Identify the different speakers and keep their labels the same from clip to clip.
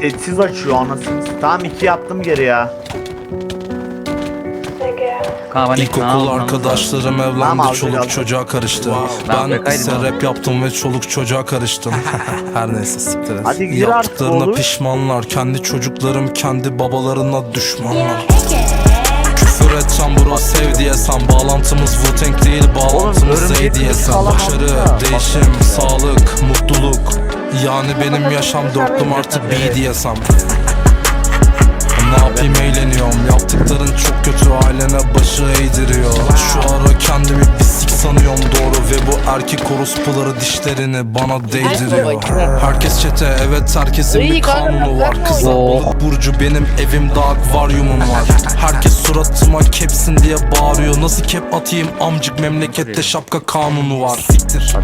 Speaker 1: Sessiz açıyor anasını. Tamam iki yaptım geri ya.
Speaker 2: İkna
Speaker 3: İlkokul arkadaşlarım
Speaker 1: Tamam,
Speaker 3: evlendi
Speaker 1: aldım,
Speaker 3: çoluk
Speaker 1: aldım.
Speaker 3: çocuğa karıştı
Speaker 2: Ben
Speaker 3: Ben
Speaker 2: bekaydım
Speaker 3: ise
Speaker 2: abi.
Speaker 3: rap yaptım ve çoluk çocuğa karıştım Her neyse siktir et
Speaker 1: Hadi gir artık
Speaker 3: Yaptıklarına
Speaker 1: oğlum.
Speaker 3: pişmanlar Kendi çocuklarım kendi babalarına düşmanlar Küfür etsem bro sev diyesem Bağlantımız Wu-Tang değil bağlantımız Zey diyesem.
Speaker 1: kalamam
Speaker 3: Başarı, değişim, sağlık, mutluluk. Yani benim yaşam dörtlüm artı bir diyesem. Ne yapayım eğleniyorum. Yaptıkların çok kötü ailene başı eğdiriyor. Şu ara kendimi bir sanıyorum doğru Ve bu erkek orospuları dişlerini bana değdiriyor. Herkes çete evet herkesin bir kanunu var. Kızlar balık burcu benim evimde akvaryumum var. Herkes suratıma kepsin diye bağırıyor. Nasıl kep atayım? Amcık memlekette şapka kanunu var. Siktir.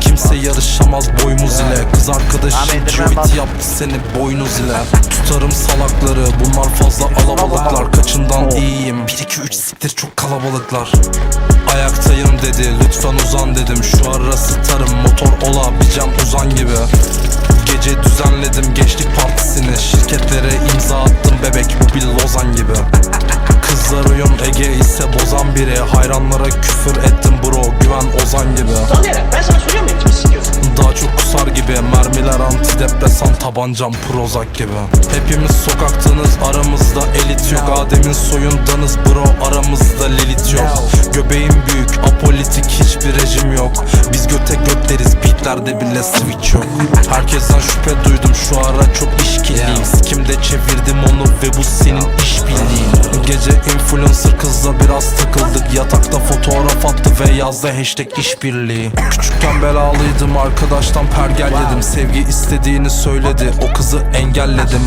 Speaker 3: Kimse yarışamaz boymuz ile. Kız tweet
Speaker 1: bas.
Speaker 3: yaptı seni boynuz ile. Tutarım salakları. Bunlar fazla alabalıklar. Kaçından iyiyim. 1 2 3 siktir çok kalabalıklar. Ayaktayım dedi lütfen uzan dedim. Şu ara sıtarım motor ola bir cam uzan gibi. Gece düzenledim gençlik partisini. Şirketlere imza attım bebek bu bir lozan gibi. Kızlar uyum Ege ise bozan biri. Hayranlara küfür ettim bro güven ozan gibi.
Speaker 4: Sanayarak ben sana soruyor muyum? Kimi sikiyorsun?
Speaker 3: daha çok kusar gibi Mermiler antidepresan tabancam Prozac gibi. Hepimiz sokaktınız aramızda elit yok. Adem'in soyundanız bro aramızda lilit yok. Göbeğim büyük apolitik hiçbir rejim yok. Biz göte göt deriz beatlerde bile switch yok. Herkesten şüphe duydum şu ara çok işkilliyim Sikimde çevirdim onu ve bu senin işbirliğin Gece influencer kızla biraz takıldık. Yatakta fotoğraf attı ve yazdı hashtag işbirliği Küçükken belalıydım arkadaştan pergel yedim Sevgi istediğini söyledi. O kızı engelledim.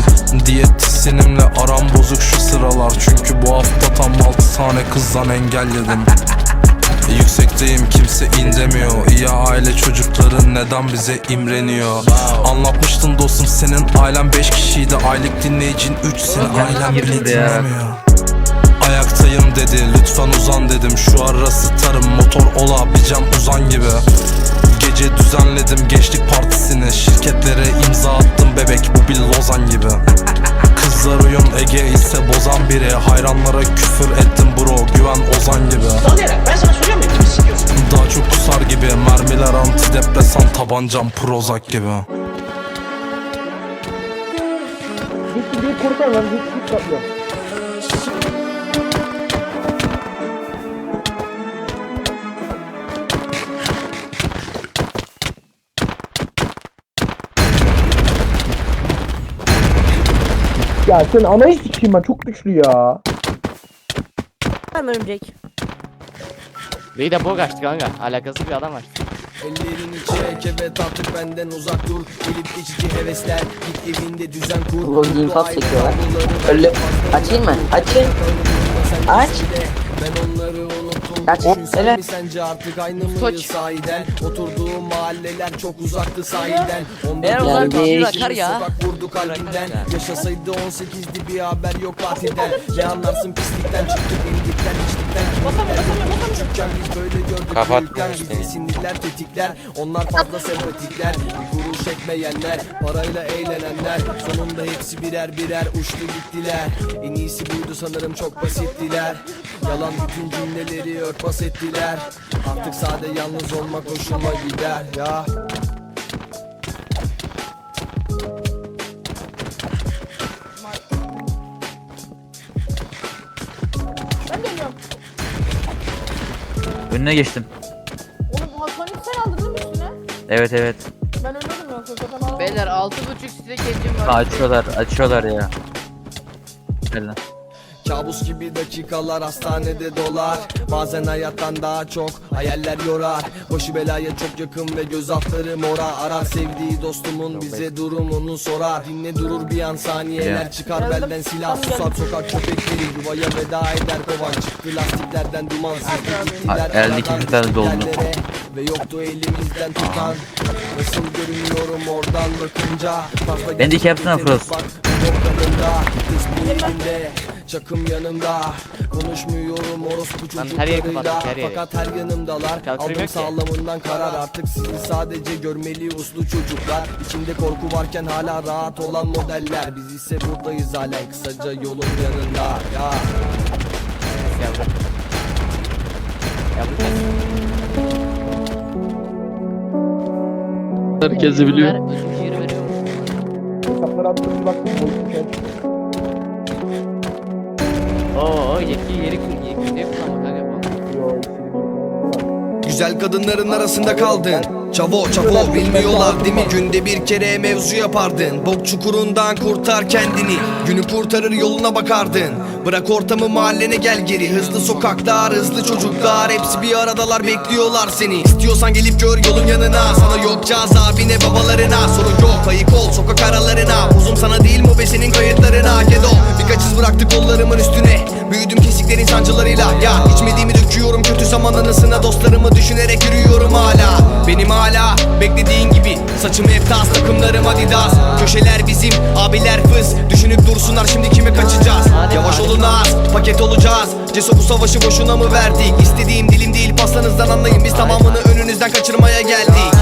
Speaker 3: Diyetisyenimle aram bozuk şu sıralar. Çünkü bu hafta tam 6 tane kızdan engelledim. Yüksekteyim kimse indemiyor. İyi aile çocukların neden bize imreniyor? Anlatmıştın dostum senin ailen 5 kişiydi. Aylık dinleyicin 3 senin ailen bile
Speaker 2: ya.
Speaker 3: dinlemiyor. Ayaktayım dedi lütfen uzan dedim. Şu ara sıtarım motor ola bir cam uzan gibi Gece düzenledim gençlik partisini. Şirketlere imza attım bebek bu bir lozan gibi. Kızlar uyum Ege ise bozan biri. Hayranlara küfür ettim bro güven ozan gibi.
Speaker 4: Sanayarak ben sana soruyor muyum kimi sikiyorsun?
Speaker 3: Daha çok kusar gibi. Mermiler antidepresan tabancam Prozac gibi
Speaker 5: Ya sen anayı sikeyim ben çok güçlü ya.
Speaker 6: Ben örümcek.
Speaker 7: Bey de bu kaçtı kanka. Alakasız bir adam var.
Speaker 8: Ellerini çek evet artık benden uzak dur Gelip geçici hevesler git evinde düzen kur
Speaker 9: Ulan infaz çekiyorlar. Öyle açayım mı? Açın. Aç.
Speaker 8: Ben onları unuttum
Speaker 9: Aç.
Speaker 8: Düşünsen
Speaker 9: Evet.
Speaker 8: mi sence artık aynı
Speaker 7: Toç.
Speaker 8: mıyız sahiden Oturduğum mahalleler çok uzaktı sahilden Onda
Speaker 7: Eğer
Speaker 9: onlar
Speaker 8: sokak
Speaker 9: bir-
Speaker 7: Bırakar ya.
Speaker 8: Sokak vurdu kalbinden Yaşasaydı 18'di bir haber yok katilden Ne anlarsın pislikten çıktık indikten içtikten Bizi sinirler tetikler Onlar fazla sempatikler Bir kuruş etmeyenler Parayla eğlenenler Sonunda hepsi birer birer uçtu gittiler En iyisi buydu sanırım çok basittiler Yalan bütün cümleleri örtbas ettiler Artık sade yalnız olmak hoşuma gider ya
Speaker 2: Önüne geçtim.
Speaker 6: Oğlum Hakan'ı sen aldın değil mi üstüne?
Speaker 2: Evet evet.
Speaker 6: Ben ölmedim yoksa zaten alamadım.
Speaker 7: Beyler 6.5 size gencim
Speaker 2: Ha,
Speaker 7: var.
Speaker 2: açıyorlar açıyorlar ya. Gel lan.
Speaker 8: Kabus gibi dakikalar hastanede dolar. Bazen hayattan daha çok hayaller yorar. Başı belaya çok yakın ve göz altları mora. Arar sevdiği dostumun bize durumunu sorar. Dinle durur bir an saniyeler çıkar belden silah Susar. Sokak köpekleri yuvaya veda eder. Kovan Çıktı lastiklerden dumansız gittiler
Speaker 2: Ha, eldeki bir tane doldu.
Speaker 8: Ve yoktu elimizden tutan. Nasıl görünüyorum oradan bakınca. Fazla
Speaker 2: Ben de
Speaker 8: tesbih elinde, çakım yanımda Konuşmuyorum orospu çocuklarıyla. Fakat her yanımdalar Aldım sağlamından karar artık sizi sadece görmeli uslu çocuklar İçimde korku varken hala rahat olan modeller Biz ise buradayız halen kısaca yolun yanında ya
Speaker 7: Ya bırak. Ya bırak.
Speaker 2: Herkesi biliyor.
Speaker 5: Attım baktım. boşluk.
Speaker 7: Oo, yetki yeri kır. Ne?
Speaker 5: Yo, bir-
Speaker 8: Güzel kadınların arasında kaldın. Çavo çavo bilmiyorlar değil mi? Günde bir kere mevzu yapardın. Bok çukurundan kurtar kendini. Günü kurtarır yoluna bakardın. Bırak ortamı mahallene gel geri. Hızlı sokaklar hızlı çocuklar. Hepsi bir aradalar bekliyorlar seni. İstiyorsan gelip gör yolun yanına Caz abine babalarına. Sorun yok ayık ol sokak aralarına. Uzun sana değil mu be senin kayıtlarına? Gedo birkaç iz bıraktı kollarımın üstüne. Büyüdüm kesiklerin sancılarıyla. Ya içmediğimi döküyorum kötü zaman anısına. Dostlarımı düşünerek yürüyorum hala. Benim hala beklediğin gibi. Saçım hep tas takımlarım adidas. Köşeler bizim abiler fız. Düşünüp dursunlar şimdi kime kaçacağız? Yavaş olun az paket olacağız. Ceso bu savaşı boşuna mı verdik? İstediğim dilim değil paslanızdan anlayın. Biz tamamını önünüzden kaçırmaya geldik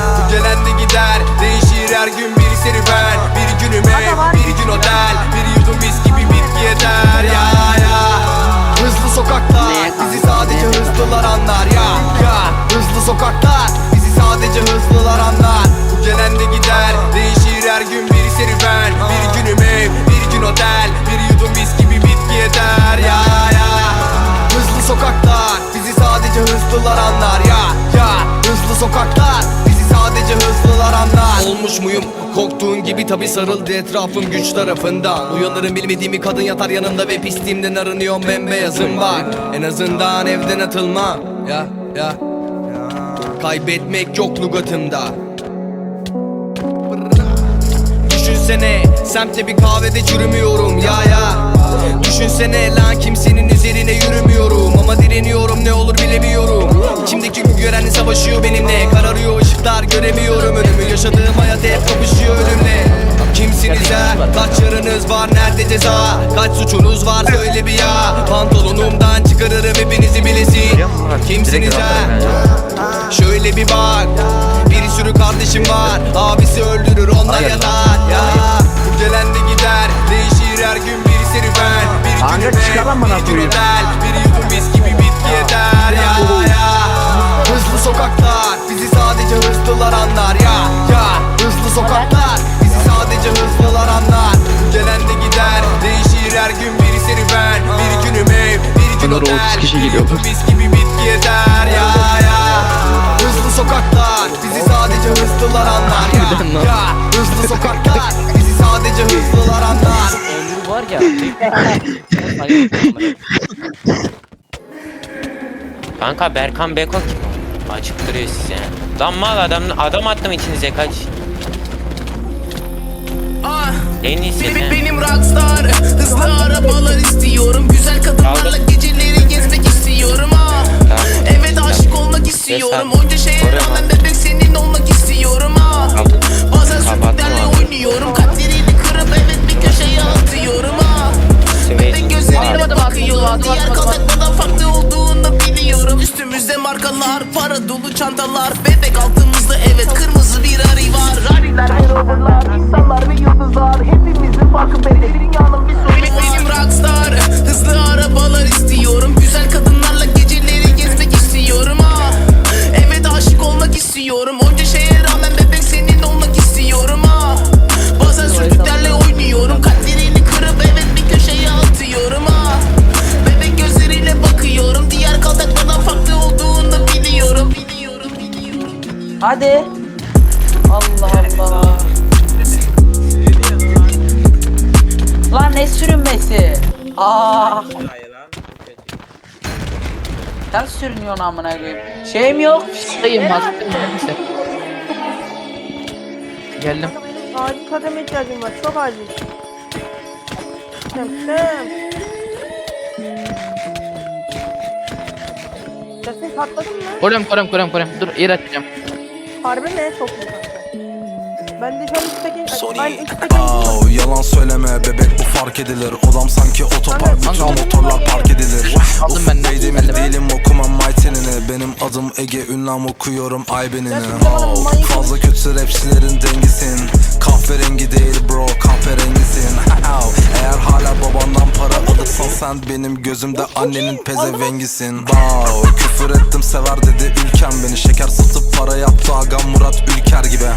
Speaker 8: sokaklar. Bizi sadece hızlılar anlar. Bu gelen de gider değişir her gün. Bir serüven Bir günüm ev bir gün otel. Bir yudum mis gibi bitki yeter ya ya. Hızlı sokaklar bizi sadece hızlılar anlar. Ya ya. Hızlı sokaklar bizi sadece hızlılar anlar. Olmuş muyum? Korktuğun gibi tabi sarıldı etrafım güç tarafından Uyanırım bilmediğimi kadın yatar yanımda ve pisliğimden arınıyorum bembeyazım. Bak En azından evden atılmam. Ya ya Kaybetmek yok lugatımda Düşünsene semtte bir kahvede çürümüyorum ya ya. Düşünsene lan kimsenin üzerine yürümüyorum. Ama direniyorum ne olur bilemiyorum. İçimdeki görenli savaşıyor benimle. Kararıyor ışıklar göremiyorum önümü. Yaşadığım hayat hep kapışıyor ölümle. Kimsiniz ha? Kaç yarınız var? Nerede ceza? Kaç suçunuz var? Söyle bir ya. Pantolonumdan çıkarırım hepinizi bilesin. Kimsiniz ha? Şöyle bir bak Bir sürü kardeşim var. Abisi öldürür onlar yatar. Ya Bu gelen de gider Değişir her gün bir serüven Bir
Speaker 1: çıkar amına
Speaker 8: bir gün otel Bir yudum mis gibi bitki yeter. Ya ya. Hızlı sokaklar bizi sadece hızlılar anlar. Ya ya. Hızlı sokaklar bizi sadece hızlılar anlar. Bu gelen de gider Değişir her gün bir serüven Bir günüm ev bir gün
Speaker 2: Bunlar
Speaker 8: otel.
Speaker 2: 30 kişi
Speaker 8: Bir yudum mis gibi bitki sadece hızlılar anlar ya, ya Hızlı sokaklar bizi sadece hızlılar anlar
Speaker 7: Ömrü var ya.
Speaker 9: Kanka Berkan Beko kim? Açık duruyor size. Lan mal adam, adam attım içinize kaç. En iyisi
Speaker 10: Benim,
Speaker 9: ne?
Speaker 10: benim rockstar Hızlı arabalar istiyorum Güzel kadınlarla
Speaker 9: Aldım.
Speaker 10: geceleri gezmek istiyorum ah.
Speaker 9: Tamam.
Speaker 10: Evet aşık olmak istiyorum. Onca şeye rağmen bebek senin olmak istiyorum ah.
Speaker 9: Aldım.
Speaker 10: Bazen
Speaker 9: abi.
Speaker 10: oynuyorum. Kalplerini kırıp evet bir köşeye atıyorum ah. Bebek gözlerine bakıyor Diğer kaltakmadan farklı olduğunu biliyorum. Üstümüzde markalar Para dolu çantalar. Bebek altımızda evet kırmızı bir ari var. Rariler, Rover'lar, insanlar ve yıldızlar. Hepimizin farkı belli. Dünyanın bir sorunu benim, benim rockstar Hızlı arabalar istiyorum
Speaker 6: Hadi. Allah Allah. Lan ne sürünmesi? Aa. Sen sürünüyorsun amına koyayım. Şeyim yok.
Speaker 2: Hastayım. Neyse. Geldim.
Speaker 6: Acil kademe ihtiyacım var. Çok acil. Tım. Sesin patladın mı?
Speaker 2: Korem korem korem. Dur yer açacağım.
Speaker 6: Harbi ne? Çok iyi kanka.
Speaker 11: Ben de şu an üstteki... Ben üstteki...
Speaker 3: Oh, yalan söyleme bebek bu fark edilir. Odam sanki otopark bütün
Speaker 12: Kanka,
Speaker 3: motorlar park edilir.
Speaker 12: Aldım
Speaker 3: Uf,
Speaker 12: ben de,
Speaker 3: Neydemir
Speaker 12: ben de ben.
Speaker 3: değilim okumam Maytenini Benim adım Ege ünlem okuyorum Aybenini oh, Fazla kötü rapçilerin dengisin. Kahverengi değil bro kahverengisin sen benim gözümde annenin pezevengisin. Wow, küfür ettim sever dedi ülkem beni. Şeker satıp para yaptı agam Murat Ülker gibi.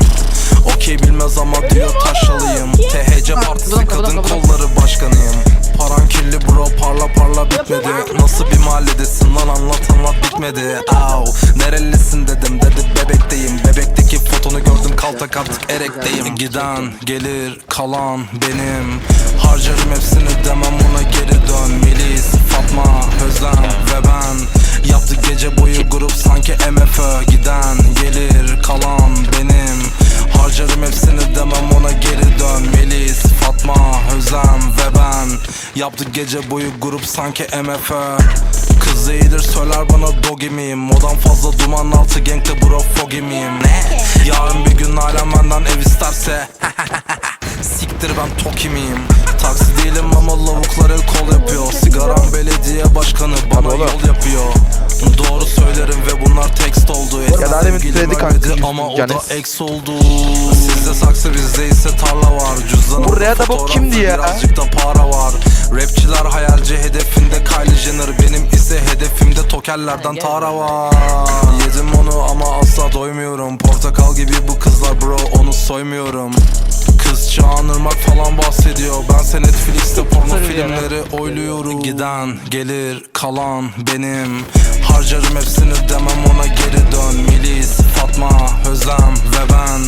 Speaker 3: Okey bilmez ama diyor taşalıyım. THC partisi kadın kolları başkanıyım Paran kirli bro parla parla bitmedi. Nasıl bir mahalledesin lan? Anlat anlat bitmedi. Au, nerelisin dedim dedi bebekteyim. Bebekteki fotonu gördüm kaltak artık erekteyim. Giden gelir kalan benim. Harcarım hepsini demem ona geri dön. Melis, Fatma, Özlem ve ben. Yaptık gece boyu grup sanki MFÖ Giden gelir kalan benim. Harcarım hepsini demem ona geri dön. Melis, Fatma, Özlem ve ben Yaptık gece boyu grup sanki MFÖ Kız iyidir söyler bana dogi miyim? Odan fazla duman altı gankte bro fogi miyim? Ne? Yarın bir gün alem benden ev isterse Siktir ben Toki miyim? Taksi değilim ama lavuklar el kol yapıyor. Sigaram belediye başkanı bana yol yapıyor. Doğru söylerim ve bunlar tekst oldu.
Speaker 13: Demin
Speaker 3: Sevgilim
Speaker 13: kanka,
Speaker 3: ama o da ex oldu. Sizde saksı bizde ise tarla var. Cüzdanım
Speaker 13: Buraya da bok kimdi ya?
Speaker 3: Birazcık da para var. Rapçiler hayalci hedefinde Kylie Jenner. Benim ise hedefimde tokellerden tara var. Yedim onu ama asla doymuyorum. Portakal gibi bu kızlar bro onu soymuyorum falan bahsediyor. Bense Netflix'te porno filmleri oyluyorum. Giden gelir kalan benim. Harcarım hepsini demem ona geri dön. Melis, Fatma, Özlem ve ben.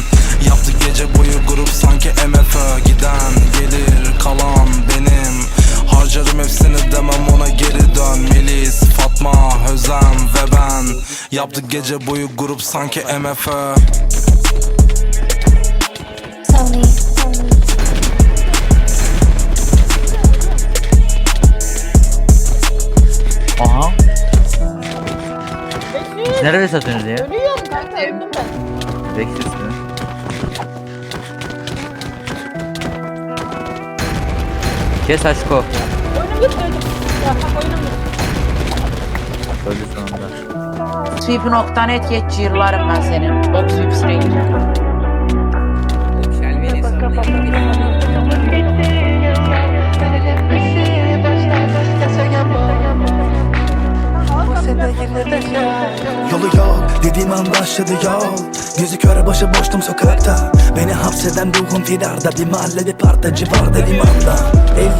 Speaker 3: Yaptık gece boyu grup sanki MFÖ Giden gelir kalan benim. Harcarım hepsini demem ona geri dön. Melis, Fatma, Özlem ve ben. Yaptık gece boyu grup sanki MFÖ
Speaker 2: Siz nerede satıyorsunuz ya?
Speaker 6: Ölüyorum kanka öldüm ben.
Speaker 2: Bekliyorsun mi? Kes aşko.
Speaker 6: Oyunum gitti öldüm. Ya bak oyunum gitti.
Speaker 2: Öldü sonunda.
Speaker 6: Sweep.net geç yırlarım ben senin. Box Sweep'sine
Speaker 14: Yolu yok dediğim an başladı yol Gözü kör başı boştum sokakta. Beni hapseden ruhum firarda Bir mahallede partacı vardı limanda.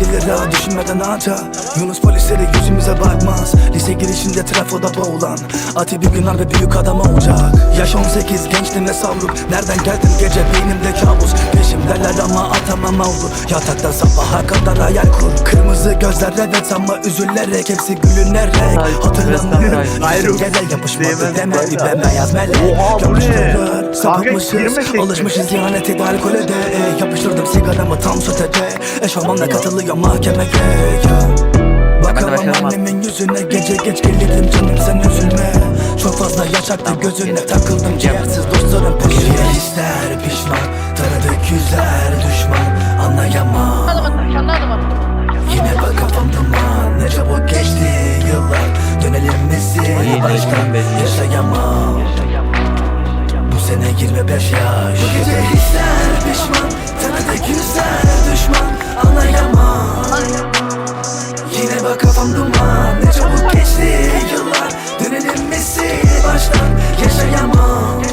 Speaker 14: 50 lira düşünmeden anca Yunus polisleri yüzümüze bakmaz. Lise girişinde trafoda boğulan Ati bir gün harbi büyük adam olacak. Yaş 18 gençliğimle savruk. Nereden geldim gece beynimde kabus? Peşimdeler ama atamam oldu Yatakta sabaha kadar hayal kur. Kırmızı gözler evet ama üzülerek Hepsi gülünerek. Hatırlanır
Speaker 13: Ayrı.
Speaker 14: Yere yapışmadı deme
Speaker 13: kanka.
Speaker 14: bir bembeyaz melek.
Speaker 13: Oha, Kanka,
Speaker 14: sapıtmışız. Alışmışız ihanete de alkole de. E, Yapıştırdım sigaramı tam sotede Eşofmanla katılıyor mahkemeye ya. Bakamam annemin yüzüne Gece geç gelirim canım sen üzülme. Çok fazla yaşaktı gözüne takıldım Ciğersiz dostlarım. Peşine ister pişman Tanıdık yüzler düşman. Anlayamam. Yine bak kafam duman Ne çabuk geçti yıllar. Dönelim misin? Baştan yaşayamam Sene 25 yaş. Bu gece hisler pişman Tanıdık yüzler düşman. Anlayamam. Yine bak kafam duman. Ne çabuk geçti yıllar. Dönelim misin baştan. Yaşayamam.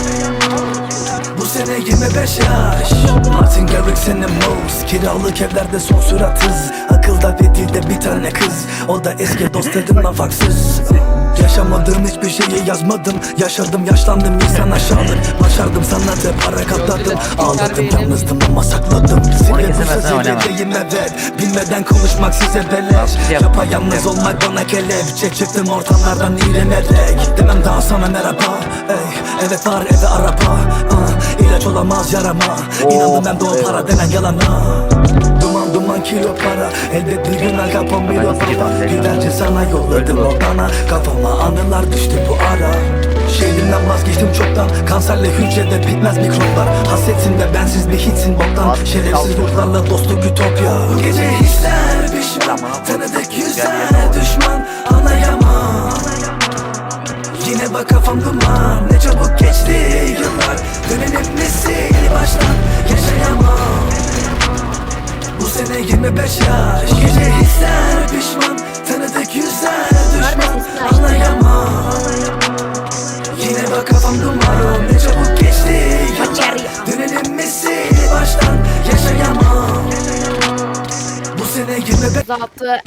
Speaker 14: Bu sene 25 yaş. Martin Garrix senin moves Kiralık evlerde son sürat hız Akılda ve dilde bir tane kız. O da eski dostlarımla faksız Yaşamadığım hiçbir şeyi yazmadım. Yaşadım yaşlandım insan aşağılık Başardım sanatı para katladım. Ağladım yalnızdım ama sakladım. Sinir
Speaker 2: var?
Speaker 14: sözleriyim evet. Bilmeden konuşmak size beleş.
Speaker 2: Yap.
Speaker 14: Yapayalnız olmak bana kelepçe Çıktım ortamlardan iğrenerek Demem daha sana merhaba. Ey, Evet var eve araba. Ah, ilaç olamaz yarama. İnandım ben de o para denen yalana kilo para. Elbet bir gün Al Capone bir o baba Gülerce sana yolladım odana Kafama anılar düştü bu ara. Şehrimden vazgeçtim çoktan. Kanserle hücrede bitmez mikroplar. Hasretinde bensiz bir hiçsin boktan. Şerefsiz ruhlarla dostluk ütopya. Bu gece hisler pişman Tanıdık yüzler düşman. Anlayamam Yine bak kafam duman Bu sene 25 yaş. Gece hisler pişman Tanıdık yüzler düşman. Anlayamam. Yine bak kafam duman. Ne çabuk geçti yıllar. Dönelim mi baştan? Yaşayamam. Bu sene 25
Speaker 15: Zaten